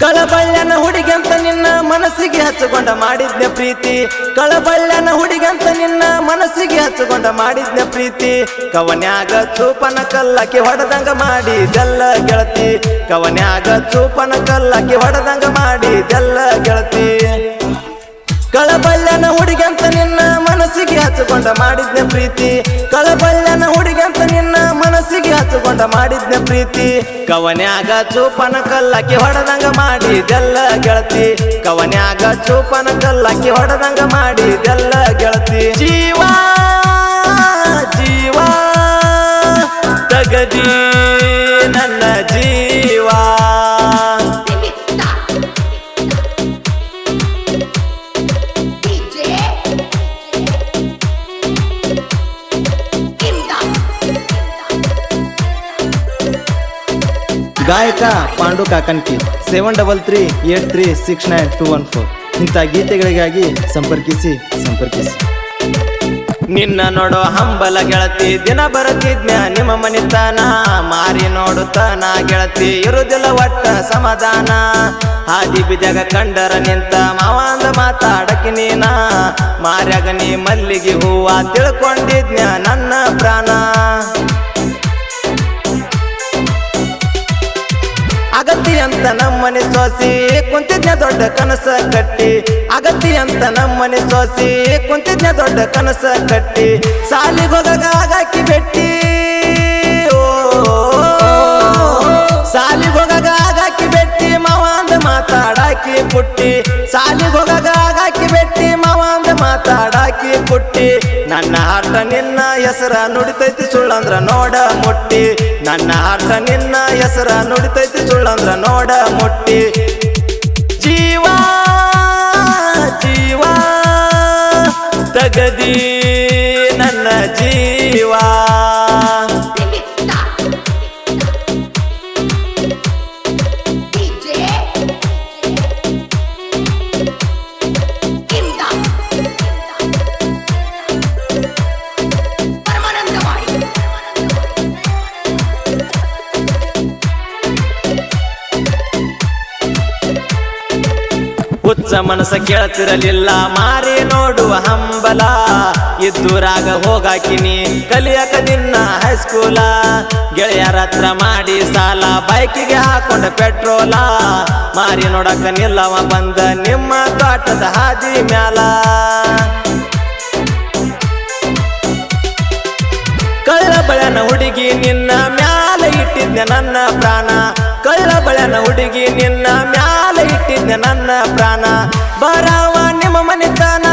ಕಳಬಳ್ಯನ ಹುಡುಗಂತ ನಿನ್ನ ಮನಸ್ಸಿಗೆ ಹಚ್ಚಿಕೊಂಡ ಮಾಡಿದ್ನೆ ಪ್ರೀತಿ. ಕಳಬಳ್ಯನ ಹುಡುಗಂತ ನಿನ್ನ ಮನಸ್ಸಿಗೆ ಹಚ್ಚಿಕೊಂಡ ಮಾಡಿದ್ನೆ ಪ್ರೀತಿ. ಕವನ್ಯಾಗ ಚೂಪನ ಕಲ್ಲಕ್ಕೆ ಹೊಡೆದಂಗ ಮಾಡಿದೆಲ್ಲ ಗೆಳತಿ. ಕವನ್ಯಾಗ ಚೂಪನ ಕಲ್ಲಕ್ಕೆ ಹೊಡೆದಂಗ ಜಲ್ಲ ಗೆಳತಿ. ಕಳಬಳ್ಯನ ಹುಡುಗಂತ ನಿನ್ನ ಮನಸ್ಸಿಗೆ ಹಚ್ಚಿಕೊಂಡ ಮಾಡಿದ್ನೆ ಪ್ರೀತಿ. ಕಳಬಳ್ಯನ ಹುಡುಗಂತ ನಿನ್ನ ಮನಸ್ಸಿಗೆ ಹಚ್ಚುಕೊಂಡ ಮಾಡಿದ್ನೆ ಪ್ರೀತಿ. ಕವನ್ಯಾಗ ಚೂಪನ ಕಲ್ಲಕ್ಕೆ ಹೊಡೆದಂಗ ಮಾಡಿದೆಲ್ಲ ಗೆಳತಿ. ಕವನ್ಯಾಗ ಚೂಪನ ಕಲ್ಲಕ್ಕಿ ಹೊಡೆದಂಗ ಮಾಡಿದೆಲ್ಲ ಗೆಳತಿ. ಜೀವ ಗಾಯಕ Pandu Kakanki seven double three eight three six nine two one four ಇಂಥ ಗೀತೆಗಳಿಗಾಗಿ ಸಂಪರ್ಕಿಸಿ ಸಂಪರ್ಕಿಸಿ. ನಿನ್ನ ನೋಡೋ ಹಂಬಲ ಗೆಳತಿ, ದಿನ ಬರುತ್ತಿದ್ನ ನಿಮ್ಮ ಮನಿತನ, ಮಾರಿ ನೋಡುತ್ತಾನ ಗೆಳತಿ ಇರುದಿಲ್ಲ ಒಟ್ಟ ಸಮಾಧಾನ. ಹಾದಿ ಬಿದ್ದಾಗ ಕಂಡರ ನಿಂತ ಮಾವಂದ ಮಾತಾಡಕ್ಕೆ ನೀನ. ಮಾರ್ಯಾಗ ನೀ ಮಲ್ಲಿಗೆ ಹೂವ ತಿಳ್ಕೊಂಡಿದ್ನ ನನ್ನ ಪ್ರಾಣ. ಅಂತ ನಮ್ಮನೆ ಸೋಸಿ ಕುಂತಿದ್ನ ದೊಡ್ಡ ಕನಸ ಕಟ್ಟಿ. ಅಗತಿ ಅಂತ ನಮ್ಮನೆ ಸೋಸಿ ಕುಂತಿದ್ನ ದೊಡ್ಡ ಕನಸ ಕಟ್ಟಿ. ಹೋಗಾಗ ಆಗಾಕಿ ಬೆಟ್ಟಿ. ಓ, ಸಾಲಿಗೆ ಹೋಗಾಗ ಆಗಾಕಿ ಬೆಟ್ಟಿ. ಮಾವ ಅಂದ ಮಾತಾಡಾಕಿ ಪುಟ್ಟಿ. ಹೋಗಾಗ ಆಗಾಕಿ ಬೆಟ್ಟಿ. ಮಾವ ಅಂದ ಮಾತಾಡಾಕಿ ಕೊಟ್ಟಿ ನನ್ನ ಅರ್ಥ ನಿನ್ನ ಹೆಸರ ನುಡಿತೈತಿ ಸುಳ್ಳಂದ್ರ ನೋಡ ಮೊಟ್ಟಿ. ನನ್ನ ಅರ್ಥ ನಿನ್ನ ಹೆಸರ ನುಡಿತೈತಿ ಸುಳ್ಳಂದ್ರ ನೋಡ ಮೊಟ್ಟಿ. ಜೀವ ಜೀವ, ತಗದಿ. ಹುಚ್ಚ ಮನಸ್ಸ ಕೇಳ್ತಿರಲಿಲ್ಲ. ಮಾರಿ ನೋಡುವ ಹಂಬಲ. ಇದ್ದೂರಾಗ ಹೋಗಾಕಿನಿ ಕಲಿಯಕ ನಿನ್ನ ಹೈಸ್ಕೂಲ. ಗೆಳೆಯರ ಹತ್ರ ಮಾಡಿ ಸಾಲ. ಬೈಕಿಗೆ ಹಾಕೊಂಡ ಪೆಟ್ರೋಲ. ಮಾರಿ ನೋಡಕ ನಿಲ್ಲವ ಬಂದ ನಿಮ್ಮ ತೋಟದ ಹಾದಿ ಮ್ಯಾಲ. ನನ್ನ ಪ್ರಾಣ. ಬರವ ನಿಮ್ಮ ಮನೆತನ.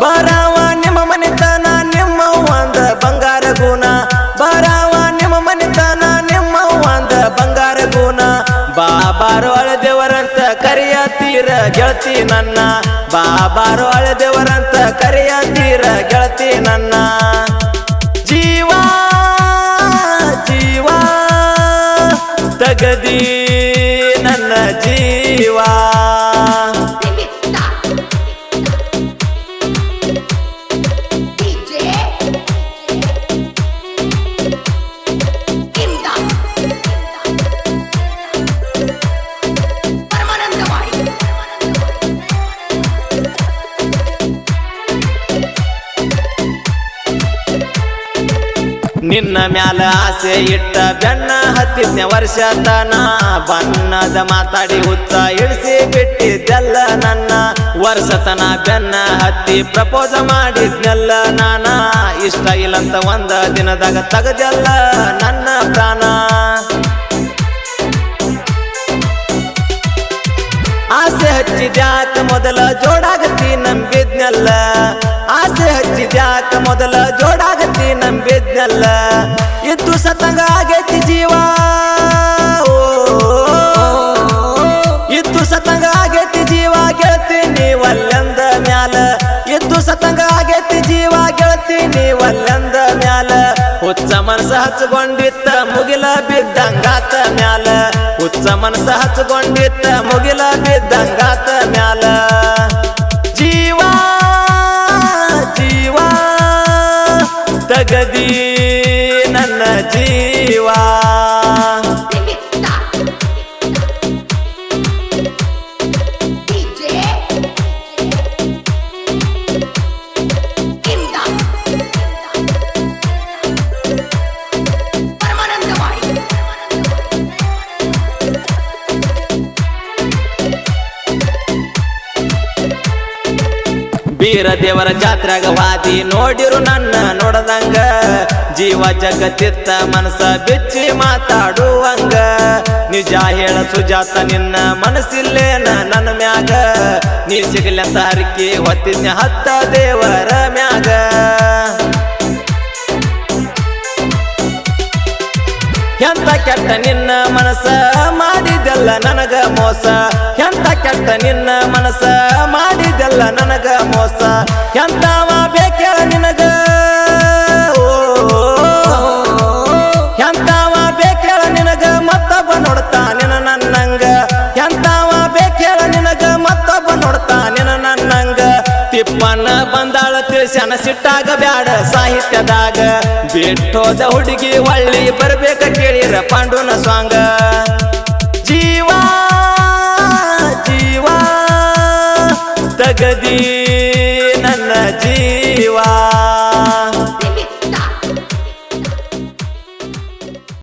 ಬರವ ನಿಮ್ಮ ಮನೆತನ, ನಿಮ್ಮ ಒಂದ ಬಂಗಾರ ಗುಣ. ಬರವ ನಿಮ್ಮ ಮನೆತನ, ನಿಮ್ಮ ಒಂದ ಬಂಗಾರ ಗುಣ. ಬಾಬಾರು ಅಳದೇವರಂತ ಕರೆಯತ್ತೀರ ಗೆಳತಿ ನನ್ನ. ಬಾಬಾರು ಅಳದೇವರಂತ ಕರೆಯತ್ತೀರ ಗೆಳತಿ ನನ್ನ. ಜೀವ ತಗದಿ ನಿನ್ನ ಮ್ಯಾಲ ಆಸೆ ಇಟ್ಟ ಬೆನ್ನ ಹತ್ತಿದ್ನೆ ವರ್ಷ ತನ. ಬಣ್ಣದ ಮಾತಾಡಿ ಹುತ್ತ ಇಳಿಸಿ ಬಿಟ್ಟಿದ್ದೆಲ್ಲ ನನ್ನ. ವರ್ಷತನ ಬೆನ್ನ ಹತ್ತಿ ಪ್ರಪೋಸ ಮಾಡಿದ್ನೆಲ್ಲ ನಾನ. ಇಷ್ಟ ಇಲ್ಲಂತ ಒಂದ ದಿನದಾಗ ತಗದೆಲ್ಲ ನನ್ನ ಪ್ರಾಣ. ಆಸೆ ಹಚ್ಚಿದ್ಯಾಕ ಮೊದಲ ಜೋಡಾಗತಿ ನಂಬಿದ್ನಲ್ಲ. ಹಚ್ಚಿದ್ಯಾಕ ಮೊದಲ ಜೋಡಾಗತಿ ನಂಬಿದ್ನಲ್ಲ. ಇದ್ದು ಸತಂಗ ಆಗೈತಿ ಜೀವ. ಇದ್ದು ಸತಂಗ ಆಗೈತಿ ಜೀವ ಗೆಳತಿ ನೀವಲ್ಲಂದ ಮ್ಯಾಲ. ಇದ್ದು ಸತಂಗ ಆಗೈತಿ ಜೀವ ಗೆಳತಿ ನೀವಲ್ಲಂದ ಮ್ಯಾಲ. ಹುಚ್ಚ ಮನಸ ಹಚ್ಕೊಂಡಿತ್ತ ಮುಗಿಲ ಬಿದ್ದಂಗಾತ ಮ್ಯಾಲ. ಹುಚ್ಚ ಮನಸ ಹಚ್ಕೊಂಡಿತ್ತ ಮುಗಿಲ ಬಿದ್ದಂಗಾತ ತಗದಿ ದೇವರ ಜಾತ್ರೆಗ ವಾದಿ ನೋಡಿರು ನನ್ನ ನೋಡದಂಗ. ಜೀವ ಜಗತ್ತಿತ್ತ ಮನಸ ಬೆಚ್ಚಿ ಮಾತಾಡುವಂಗ. ನಿಜ ಹೇಳ ಸುಜಾತ, ನಿನ್ನ ಮನಸ್ಸಿಲ್ಲೇನ ನನ್ನ ಮ್ಯಾಗ. ನೀ ಸಿಗಲ ಸಾರಿಕೆ ಹೊತ್ತಿನ ಹತ್ತ ದೇವರ ಮ್ಯಾಗ. ಎಂತ ಕೆಟ್ಟ ನಿನ್ನ ಮನಸ ಮಾಡಿದೆಲ್ಲ ನನಗ ಮೋಸ. ಎಂತ ಕೆಟ್ಟ ನಿನ್ನ ಮನಸ ಮಾಡಿದೆಲ್ಲ ನನಗ ಮೋಸ. ಎಂತವ ಬೇಕೇಳ ನಿನಗ? ಎಂತವ ಬೇಕೇಳ ನಿನಗ? ಮತ್ತೊಬ್ಬ ನೋಡ್ತಾ ನಿನ ನನ್ನಂಗ? ಎಂತಾವ ಬೇಕೇಳ ನಿನಗ? ಮತ್ತೊಬ್ಬ ನೋಡ್ತಾ ನಿನ ನನ್ನಂಗ? ತಿಪ್ಪಣ್ಣ ಬಂದಾಳ ತಿಳಿಸ್ಯಾನ ಸಿಟ್ಟಾಗ ಬ್ಯಾಡ ಸಾಹಿತ್ಯದಾಗ. ಬಿಟ್ಟೋದ ಹುಡುಗಿ ಒಳ್ಳಿ ಬರ್ಬೇಕ ಕೇಳಿರ ಪಾಂಡುನ ಸಾಂಗ ಜೀವ ಜೀವ, ತಗದಿ. ನನ್ನ